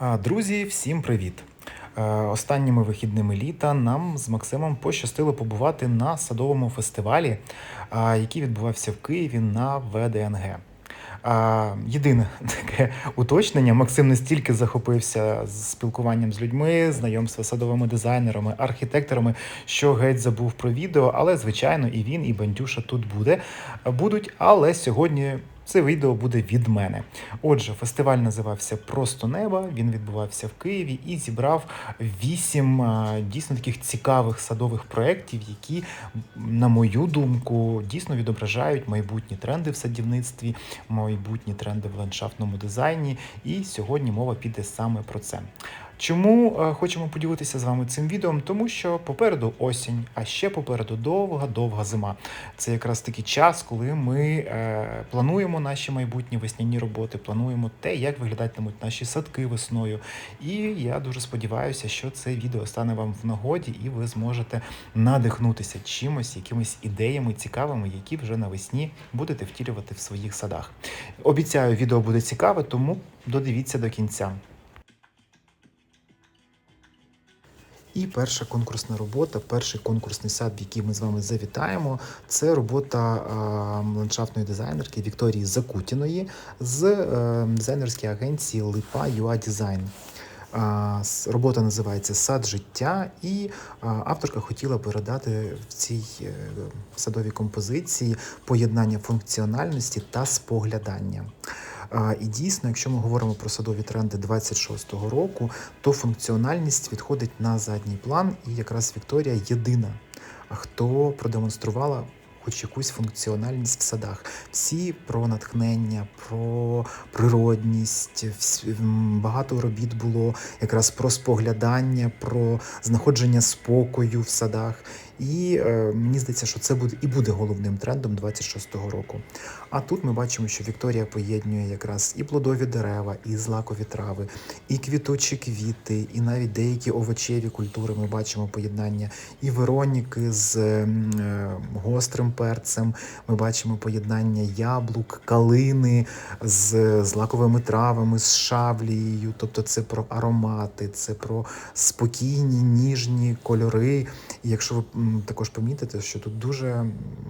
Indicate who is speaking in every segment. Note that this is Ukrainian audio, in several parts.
Speaker 1: Друзі, всім привіт! Е, Останніми вихідними літа нам з Максимом пощастило побувати на садовому фестивалі, який відбувався в Києві на ВДНГ. А, Єдине таке уточнення: Максим настільки захопився з спілкуванням з людьми, знайомства з садовими дизайнерами, архітекторами, що геть забув про відео. Але звичайно, і він, і Бандюша тут буде будуть. Але сьогодні це відео буде від мене. Отже, фестиваль називався Просто неба. Він відбувався в Києві і зібрав вісім дійсно таких цікавих садових проєктів, які, на мою думку, дійсно відображають майбутні тренди в садівництві, майбутні тренди в ландшафтному дизайні. І сьогодні мова піде саме про це. Чому е, хочемо поділитися з вами цим відео? Тому що попереду осінь, а ще попереду довга-довга зима. Це якраз такий час, коли ми е, плануємо наші майбутні весняні роботи, плануємо те, як виглядатимуть наші садки весною. І я дуже сподіваюся, що це відео стане вам в нагоді, і ви зможете надихнутися чимось, якимись ідеями цікавими, які вже навесні будете втілювати в своїх садах. Обіцяю, відео буде цікаве, тому додивіться до кінця. І перша конкурсна робота, перший конкурсний сад, в який ми з вами завітаємо, це робота ландшафтної дизайнерки Вікторії Закутіної з е, дизайнерської агенції Липа UA Design. Робота називається Сад життя, і авторка хотіла передати в цій е, садовій композиції поєднання функціональності та споглядання. І дійсно, якщо ми говоримо про садові тренди 26-го року, то функціональність відходить на задній план, і якраз Вікторія єдина, хто продемонструвала хоч якусь функціональність в садах. Всі про натхнення, про природність, багато робіт було якраз про споглядання, про знаходження спокою в садах. І е, мені здається, що це буде і буде головним трендом 26-го року. А тут ми бачимо, що Вікторія поєднує якраз і плодові дерева, і злакові трави, і квітучі квіти, і навіть деякі овочеві культури. Ми бачимо поєднання і Вероніки з ем, е, гострим перцем. Ми бачимо поєднання яблук, калини з злаковими травами, з шавлією. Тобто це про аромати, це про спокійні, ніжні кольори. І якщо ви також помітите, що тут дуже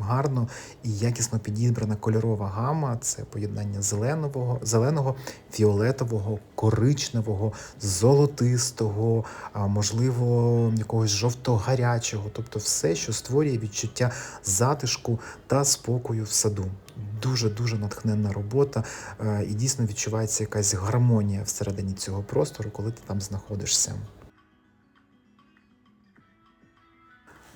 Speaker 1: гарно і якісно підібрана кольорова гама, це поєднання зеленого, зеленого, фіолетового, коричневого, золотистого, можливо, якогось жовто-гарячого, тобто все, що створює відчуття затишку та спокою в саду. Дуже дуже натхненна робота, е, і дійсно відчувається якась гармонія всередині цього простору, коли ти там знаходишся.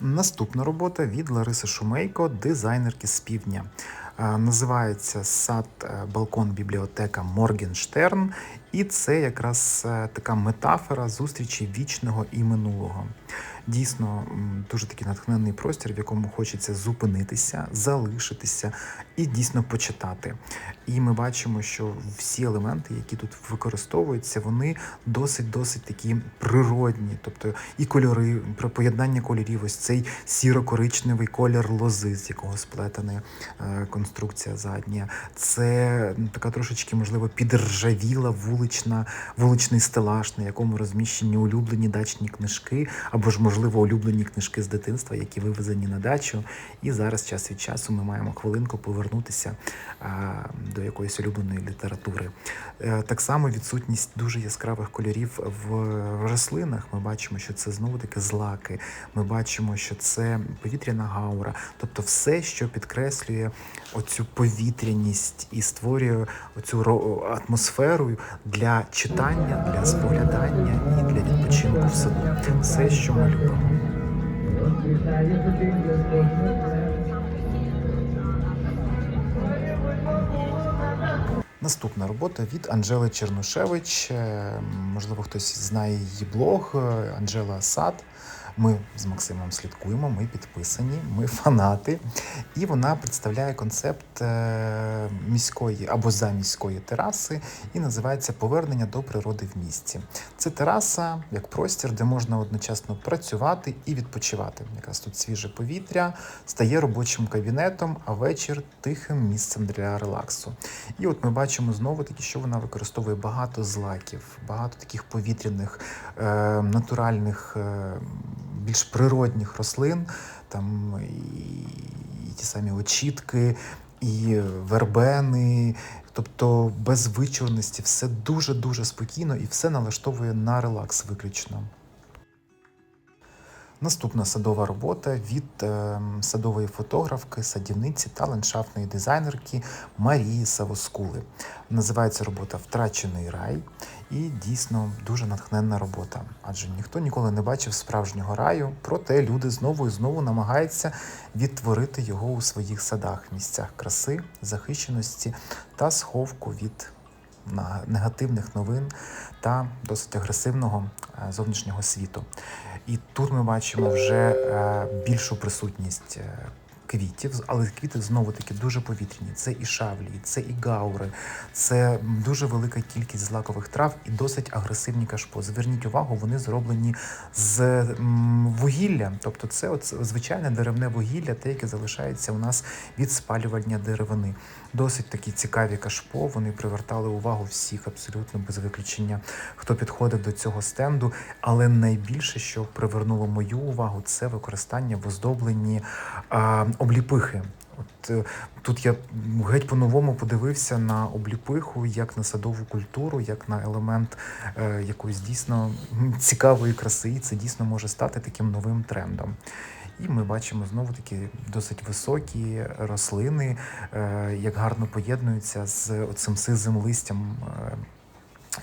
Speaker 1: Наступна робота від Лариси Шумейко, дизайнерки з півдня. Е, Називається сад е, балкон бібліотека Моргенштерн, і це якраз е, така метафора зустрічі вічного і минулого. Дійсно, дуже такий натхненний простір, в якому хочеться зупинитися, залишитися і дійсно почитати. І ми бачимо, що всі елементи, які тут використовуються, вони досить досить такі природні, тобто і кольори, про поєднання кольорів, ось цей сіро-коричневий колір лози, з якого сплетена е, конструкція задня. Це така трошечки, можливо, підржавіла вулична, вуличний стелаж, на якому розміщені улюблені дачні книжки, або ж, можливо, улюблені книжки з дитинства, які вивезені на дачу. І зараз час від часу ми маємо хвилинку повернутися а, до якоїсь улюбленої літератури. Е, Так само відсутність дуже яскравих кольорів в рослинах. Ми бачимо, що це знову таки злаки. Ми бачимо, що це повітряна гаура, тобто все, що підкреслює оцю повітряність і створює оцю атмосферу для читання, для споглядання і для відпочинку в саду. Все, що ми любимо. Наступна робота від Анжели Чернушевич. Е, Можливо, хтось знає її блог е, Анжела Сад. Ми з Максимом слідкуємо, ми підписані, ми фанати. І вона представляє концепт е, міської або заміської тераси і називається Повернення до природи в місті. Це тераса як простір, де можна одночасно працювати і відпочивати. Якраз тут свіже повітря стає робочим кабінетом, а вечір тихим місцем для релаксу. І от ми бачимо знову таки, що вона використовує багато злаків, багато таких повітряних, е, натуральних, е, більш природних рослин, там і, і ті самі очітки, і вербени. Тобто без вичурності, все дуже-дуже спокійно і все налаштовує на релакс виключно. Наступна садова робота від е, садової фотографки, садівниці та ландшафтної дизайнерки Марії Савоскули. Називається робота Втрачений рай і дійсно дуже натхненна робота. Адже ніхто ніколи не бачив справжнього раю, проте люди знову і знову намагаються відтворити його у своїх садах, місцях краси, захищеності та сховку від негативних новин та досить агресивного е, зовнішнього світу. І тут ми бачимо вже е, більшу присутність е, квітів, але квіти знову таки дуже повітряні. Це і шавлі, це і гаури, це дуже велика кількість злакових трав і досить агресивні кашпо. Зверніть увагу, вони зроблені з вугілля, тобто це от звичайне деревне вугілля, те, яке залишається у нас від спалювання деревини. Досить такі цікаві кашпо. Вони привертали увагу всіх абсолютно без виключення, хто підходив до цього стенду. Але найбільше, що привернуло мою увагу, це використання в оздобленні а, обліпихи. От е, тут я геть по-новому подивився на обліпиху як на садову культуру, як на елемент е, якоїсь дійсно цікавої краси. І це дійсно може стати таким новим трендом. І ми бачимо знову такі досить високі рослини, е, як гарно поєднуються з цим сизим листям. е,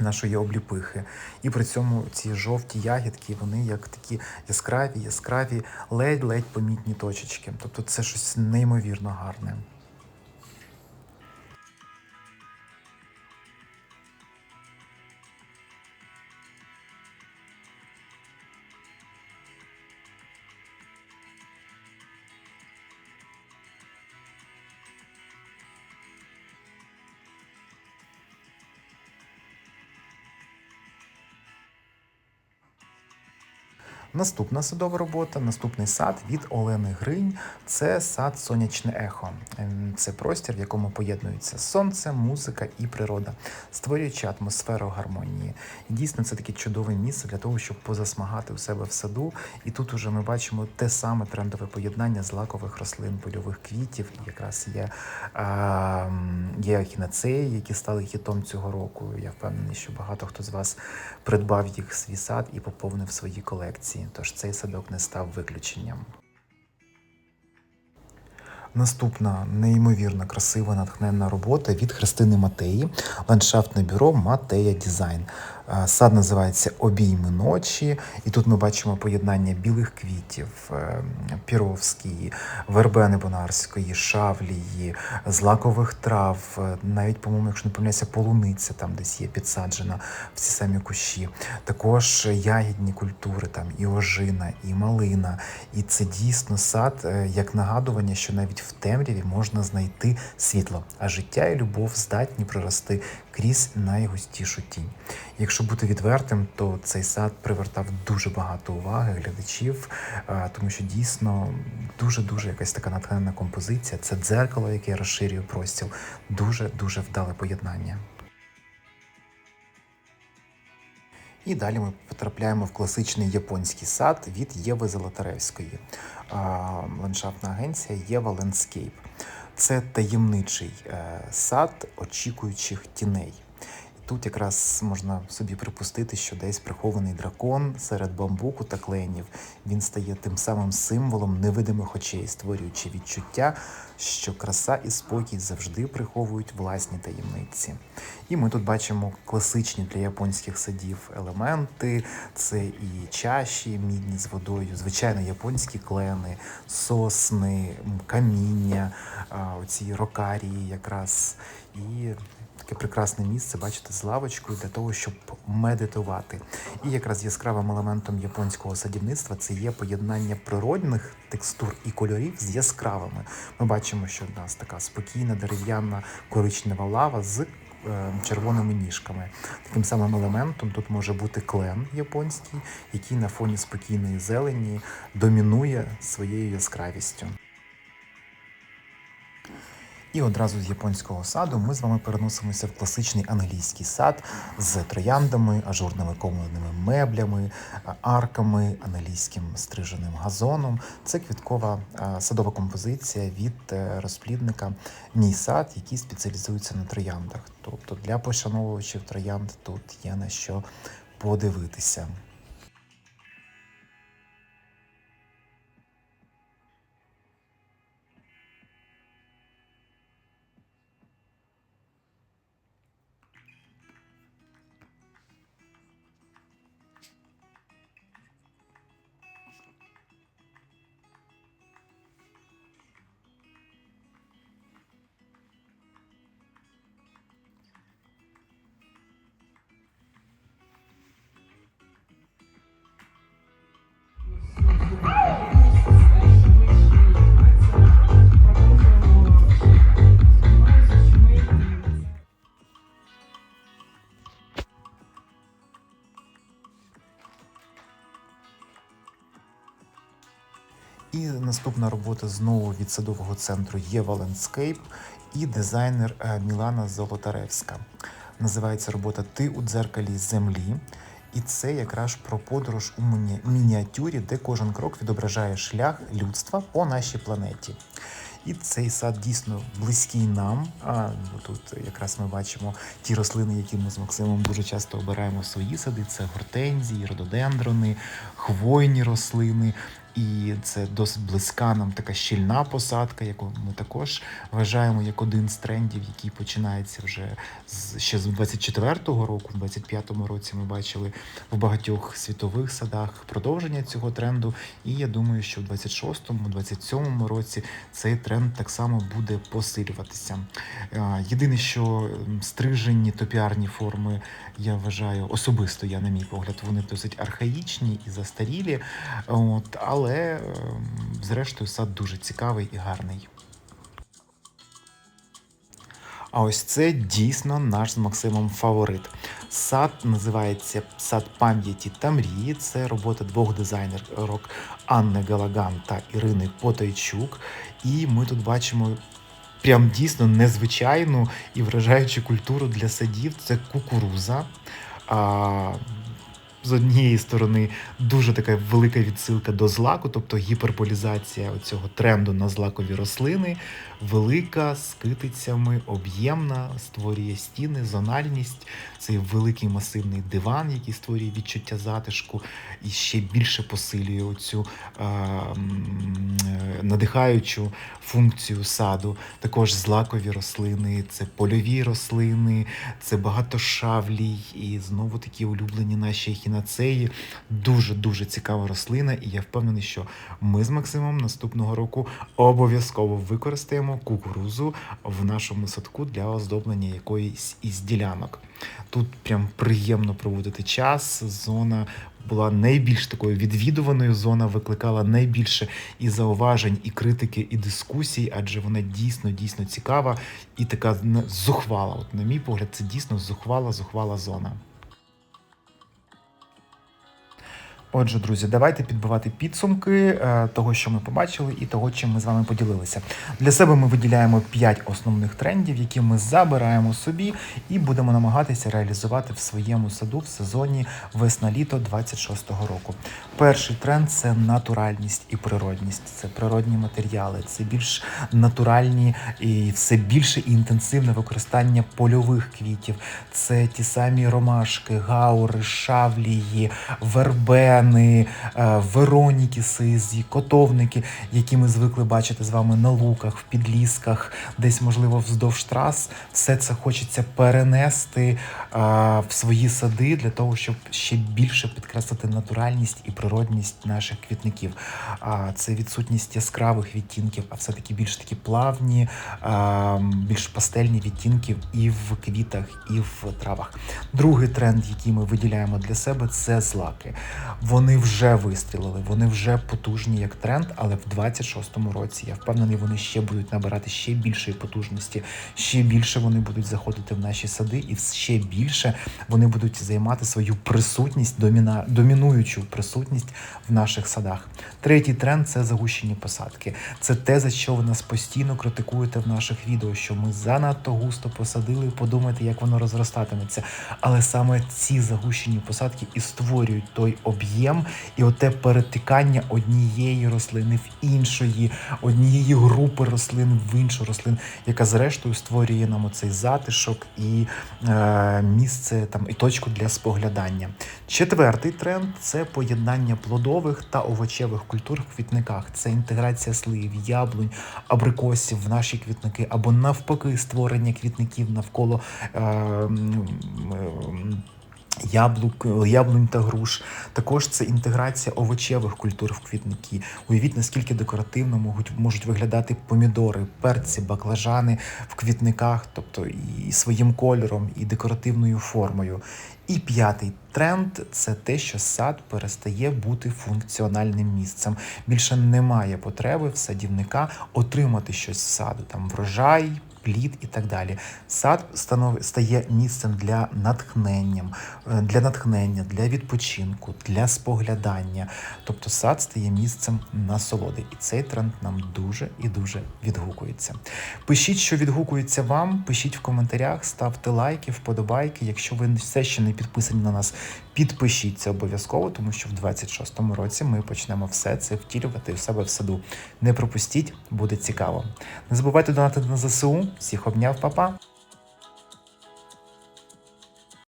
Speaker 1: Нашої обліпихи, і при цьому ці жовті ягідки, вони як такі яскраві, яскраві, ледь-ледь помітні точечки. Тобто це щось неймовірно гарне. Наступна садова робота, наступний сад від Олени Гринь. Це сад Сонячне ехо. Ем, Це простір, в якому поєднуються сонце, музика і природа, створюючи атмосферу гармонії. І дійсно це таке чудове місце для того, щоб позасмагати у себе в саду. І тут уже ми бачимо те саме трендове поєднання злакових рослин, польових квітів. І якраз є, а, є ахінацеї, які стали хітом цього року. Я впевнений, що багато хто з вас придбав їх в свій сад і поповнив свої колекції. Тож цей садок не став виключенням. Наступна неймовірно красива натхненна робота від Христини Матеї, ландшафтне бюро Матея Дизайн. Сад називається Обійми ночі, і тут ми бачимо поєднання білих квітів, е, піровської, вербени бонарської, шавлії, злакових трав, е, навіть, по-моєму, якщо не помиляюся, полуниця там десь є підсаджена в ці самі кущі. Також ягідні культури, там і ожина, і малина. І це дійсно сад е, як нагадування, що навіть в темряві можна знайти світло, а життя і любов здатні прорости крізь найгустішу тінь. Якщо бути відвертим, то цей сад привертав дуже багато уваги глядачів, е, тому що дійсно дуже дуже якась така натхненна композиція. Це дзеркало, яке розширює простіл. Дуже дуже вдале поєднання. І далі ми потрапляємо в класичний японський сад від Єви Золотаревської. А, Ландшафтна агенція Єва Лендскейп. Це таємничий е, сад очікуючих тіней. Тут якраз можна собі припустити, що десь прихований дракон серед бамбуку та кленів. Він стає тим самим символом невидимих очей, створюючи відчуття, що краса і спокій завжди приховують власні таємниці. І ми тут бачимо класичні для японських садів елементи: це і чаші мідні з водою, звичайно, японські клени, сосни, каміння, оці рокарії якраз. І таке прекрасне місце, бачите, з лавочкою для того, щоб медитувати. І якраз яскравим елементом японського садівництва це є поєднання природних текстур і кольорів з яскравими. Ми бачимо, що в нас така спокійна дерев'яна коричнева лава з е, червоними ніжками. Таким самим елементом тут може бути клен японський, який на фоні спокійної зелені домінує своєю яскравістю. І одразу з японського саду ми з вами переносимося в класичний англійський сад з трояндами, ажурними комнатними меблями, арками, англійським стриженим газоном. Це квіткова садова композиція від е, розплідника Мій сад, який спеціалізується на трояндах. Тобто для пошановувачів троянд тут є на що подивитися. Наступна робота знову від садового центру Єва Лендскейп і дизайнер е, Мілана Золотаревська. Називається робота Ти у дзеркалі землі. І це якраз про подорож у міні- мініатюрі, де кожен крок відображає шлях людства по нашій планеті. І цей сад дійсно близький нам. А тут якраз ми бачимо ті рослини, які ми з Максимом дуже часто обираємо свої сади. Це гортензії, рододендрони, хвойні рослини. І це досить близька нам така щільна посадка, яку ми також вважаємо як один з трендів, який починається вже з ще з 24-го року. В 25-му році ми бачили в багатьох світових садах продовження цього тренду. І я думаю, що в 26-му, 27-му році цей тренд так само буде посилюватися. Єдине, що стрижені топіарні форми, я вважаю, особисто я, на мій погляд, вони досить архаїчні і застарілі. От, але ем, зрештою сад дуже цікавий і гарний. А ось це дійсно наш з Максимом фаворит. Сад називається Сад пам'яті та мрії. Це робота двох дизайнерок Анни Галаган та Ірини Потайчук. І ми тут бачимо прям дійсно незвичайну і вражаючу культуру для садів. Це кукуруза. З однієї сторони дуже така велика відсилка до злаку, тобто гіперболізація цього тренду на злакові рослини, велика з китицями, об'ємна, створює стіни, зональність. Цей великий масивний диван, який створює відчуття затишку і ще більше посилює оцю е, надихаючу функцію саду. Також злакові рослини, це польові рослини, це багатошавлій і знову такі улюблені наші ехінацеї. Дуже дуже цікава рослина, і я впевнений, що ми з Максимом наступного року обов'язково використаємо кукурузу в нашому садку для оздоблення якоїсь із ділянок. Тут прям приємно проводити час. Зона була найбільш такою відвідуваною. Зона викликала найбільше і зауважень, і критики, і дискусій, адже вона дійсно дійсно цікава і така зухвала. От, на мій погляд, це дійсно зухвала, зухвала зона. Отже, друзі, давайте підбивати підсумки е, того, що ми побачили, і того, чим ми з вами поділилися. Для себе ми виділяємо 5 основних трендів, які ми забираємо собі, і будемо намагатися реалізувати в своєму саду в сезоні весна-літо 26-го року. Перший тренд це натуральність і природність. Це природні матеріали, це більш натуральні і все більше і інтенсивне використання польових квітів. Це ті самі ромашки, гаури, шавлії, вербери. Гібіскени, е, веронікіси, котовники, які ми звикли бачити з вами на луках, в підлісках, десь, можливо, вздовж трас. Все це хочеться перенести в свої сади для того, щоб ще більше підкреслити натуральність і природність наших квітників. А це відсутність яскравих відтінків, а все-таки більш такі плавні, більш пастельні відтінки і в квітах, і в травах. Другий тренд, який ми виділяємо для себе, це злаки. Вони вже вистрілили, вони вже потужні як тренд, але в 26-му році я впевнений, вони ще будуть набирати ще більшої потужності, ще більше вони будуть заходити в наші сади, і ще більше вони будуть займати свою присутність, доміна, домінуючу присутність в наших садах. Третій тренд це загущені посадки. Це те, за що ви нас постійно критикуєте в наших відео, що ми занадто густо посадили. Подумайте, як воно розростатиметься. Але саме ці загущені посадки і створюють той об'єм і оте перетикання однієї рослини в іншої, однієї групи рослин в іншу рослин, яка зрештою створює нам оцей затишок і е, місце там і точку для споглядання. Четвертий тренд це поєднання плодових та овочевих культур в квітниках. Це інтеграція слив, яблунь, абрикосів в наші квітники, або навпаки, створення квітників навколо. Е, Яблук, яблунь та груш. Також це інтеграція овочевих культур в квітники. Уявіть, наскільки декоративно можуть, можуть виглядати помідори, перці, баклажани в квітниках, тобто і своїм кольором, і декоративною формою. І п'ятий тренд це те, що сад перестає бути функціональним місцем. Більше немає потреби в садівника отримати щось з саду, там врожай. Плід і так далі. Сад станов... стає місцем для натхнення, е, для натхнення, для відпочинку, для споглядання. Тобто сад стає місцем насолоди. І цей тренд нам дуже і дуже відгукується. Пишіть, що відгукується вам, пишіть в коментарях, ставте лайки, вподобайки. Якщо ви все ще не підписані на нас, підпишіться обов'язково, тому що в 26-му році ми почнемо все це втілювати в себе в саду. Не пропустіть, буде цікаво. Не забувайте донатити на ЗСУ. Всіх обняв, папа.